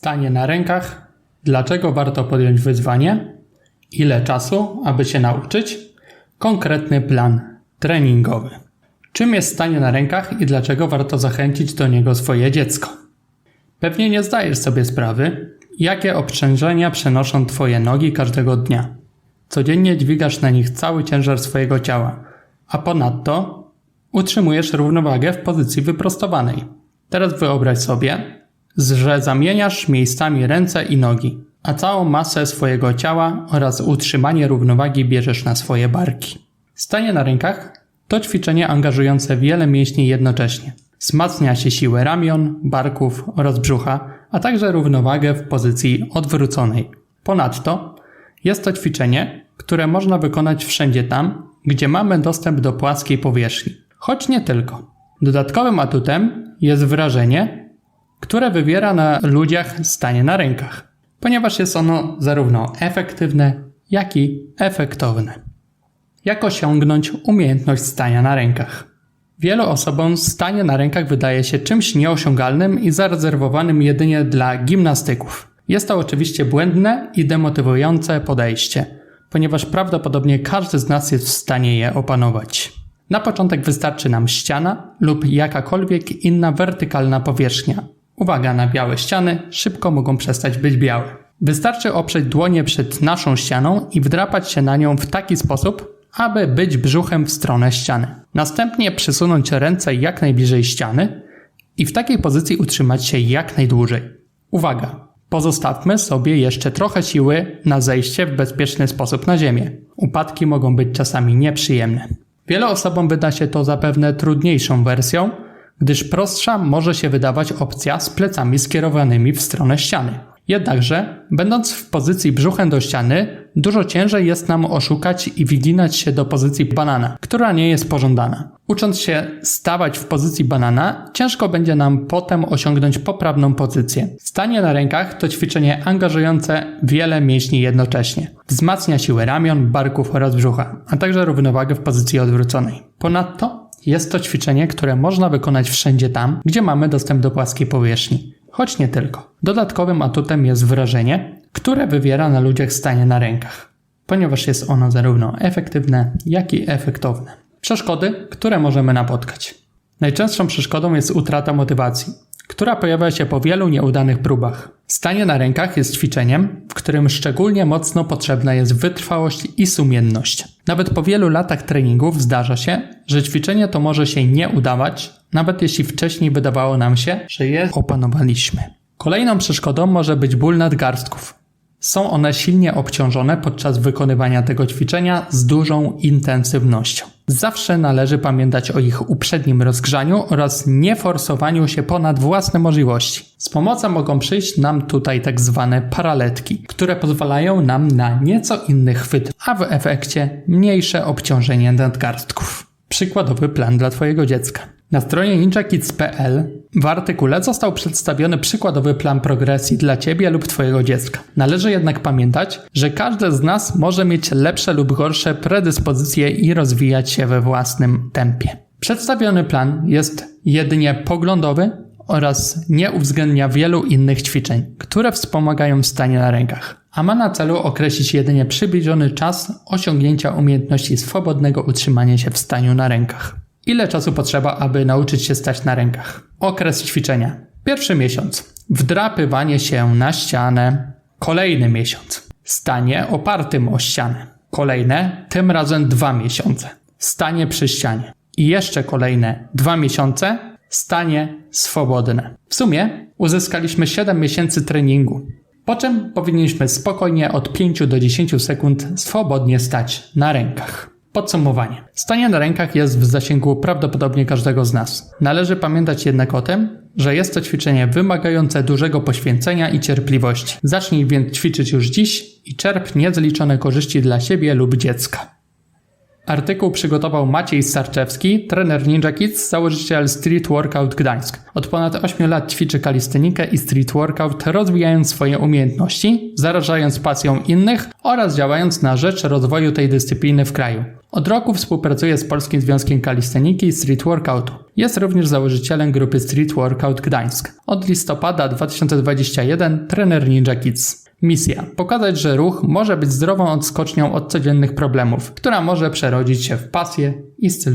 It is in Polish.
Stanie na rękach. Dlaczego warto podjąć wyzwanie? Ile czasu, aby się nauczyć? Konkretny plan treningowy. Czym jest stanie na rękach i dlaczego warto zachęcić do niego swoje dziecko? Pewnie nie zdajesz sobie sprawy, jakie obciążenia przenoszą Twoje nogi każdego dnia. Codziennie dźwigasz na nich cały ciężar swojego ciała, a ponadto utrzymujesz równowagę w pozycji wyprostowanej. Teraz wyobraź sobie, że zamieniasz miejscami ręce i nogi, a całą masę swojego ciała oraz utrzymanie równowagi bierzesz na swoje barki. Stanie na rękach to ćwiczenie angażujące wiele mięśni jednocześnie. Wzmacnia się siłę ramion, barków oraz brzucha, a także równowagę w pozycji odwróconej. Ponadto jest to ćwiczenie, które można wykonać wszędzie tam, gdzie mamy dostęp do płaskiej powierzchni, choć nie tylko. Dodatkowym atutem jest wrażenie, które wywiera na ludziach stanie na rękach, ponieważ jest ono zarówno efektywne, jak i efektowne. Jak osiągnąć umiejętność stania na rękach? Wielu osobom stanie na rękach wydaje się czymś nieosiągalnym i zarezerwowanym jedynie dla gimnastyków. Jest to oczywiście błędne i demotywujące podejście, ponieważ prawdopodobnie każdy z nas jest w stanie je opanować. Na początek wystarczy nam ściana lub jakakolwiek inna wertykalna powierzchnia. Uwaga na białe ściany, szybko mogą przestać być białe. Wystarczy oprzeć dłonie przed naszą ścianą i wdrapać się na nią w taki sposób, aby być brzuchem w stronę ściany. Następnie przysunąć ręce jak najbliżej ściany i w takiej pozycji utrzymać się jak najdłużej. Uwaga! Pozostawmy sobie jeszcze trochę siły na zejście w bezpieczny sposób na ziemię. Upadki mogą być czasami nieprzyjemne. Wielu osobom wyda się to zapewne trudniejszą wersją, gdyż prostsza może się wydawać opcja z plecami skierowanymi w stronę ściany. Jednakże, będąc w pozycji brzuchem do ściany, dużo ciężej jest nam oszukać i wyginać się do pozycji banana, która nie jest pożądana. Ucząc się stawać w pozycji banana, ciężko będzie nam potem osiągnąć poprawną pozycję. Stanie na rękach to ćwiczenie angażujące wiele mięśni jednocześnie. Wzmacnia siłę ramion, barków oraz brzucha, a także równowagę w pozycji odwróconej. Ponadto jest to ćwiczenie, które można wykonać wszędzie tam, gdzie mamy dostęp do płaskiej powierzchni choć nie tylko. Dodatkowym atutem jest wrażenie, które wywiera na ludziach stanie na rękach, ponieważ jest ono zarówno efektywne, jak i efektowne. Przeszkody, które możemy napotkać. Najczęstszą przeszkodą jest utrata motywacji która pojawia się po wielu nieudanych próbach. Stanie na rękach jest ćwiczeniem, w którym szczególnie mocno potrzebna jest wytrwałość i sumienność. Nawet po wielu latach treningów zdarza się, że ćwiczenie to może się nie udawać, nawet jeśli wcześniej wydawało nam się, że je opanowaliśmy. Kolejną przeszkodą może być ból nadgarstków. Są one silnie obciążone podczas wykonywania tego ćwiczenia z dużą intensywnością. Zawsze należy pamiętać o ich uprzednim rozgrzaniu oraz nieforsowaniu się ponad własne możliwości. Z pomocą mogą przyjść nam tutaj tak zwane paraletki, które pozwalają nam na nieco inny chwyt, a w efekcie mniejsze obciążenie nadgarstków. Przykładowy plan dla Twojego dziecka. Na stronie ninjakids.pl w artykule został przedstawiony przykładowy plan progresji dla Ciebie lub Twojego dziecka. Należy jednak pamiętać, że każdy z nas może mieć lepsze lub gorsze predyspozycje i rozwijać się we własnym tempie. Przedstawiony plan jest jedynie poglądowy oraz nie uwzględnia wielu innych ćwiczeń, które wspomagają stanie na rękach, a ma na celu określić jedynie przybliżony czas osiągnięcia umiejętności swobodnego utrzymania się w staniu na rękach. Ile czasu potrzeba, aby nauczyć się stać na rękach? Okres ćwiczenia. Pierwszy miesiąc. Wdrapywanie się na ścianę. Kolejny miesiąc. Stanie opartym o ścianę. Kolejne, tym razem dwa miesiące. Stanie przy ścianie. I jeszcze kolejne dwa miesiące. Stanie swobodne. W sumie uzyskaliśmy 7 miesięcy treningu. Po czym powinniśmy spokojnie od 5 do 10 sekund swobodnie stać na rękach. Podsumowanie. Stanie na rękach jest w zasięgu prawdopodobnie każdego z nas. Należy pamiętać jednak o tym, że jest to ćwiczenie wymagające dużego poświęcenia i cierpliwości. Zacznij więc ćwiczyć już dziś i czerp niezliczone korzyści dla siebie lub dziecka. Artykuł przygotował Maciej Starczewski, trener Ninja Kids, założyciel Street Workout Gdańsk. Od ponad 8 lat ćwiczy kalistenikę i street workout, rozwijając swoje umiejętności, zarażając pasją innych oraz działając na rzecz rozwoju tej dyscypliny w kraju. Od roku współpracuje z Polskim Związkiem Kalisteniki i Street Workoutu. Jest również założycielem grupy Street Workout Gdańsk. Od listopada 2021 trener Ninja Kids. Misja: pokazać, że ruch może być zdrową odskocznią od codziennych problemów, która może przerodzić się w pasję i styl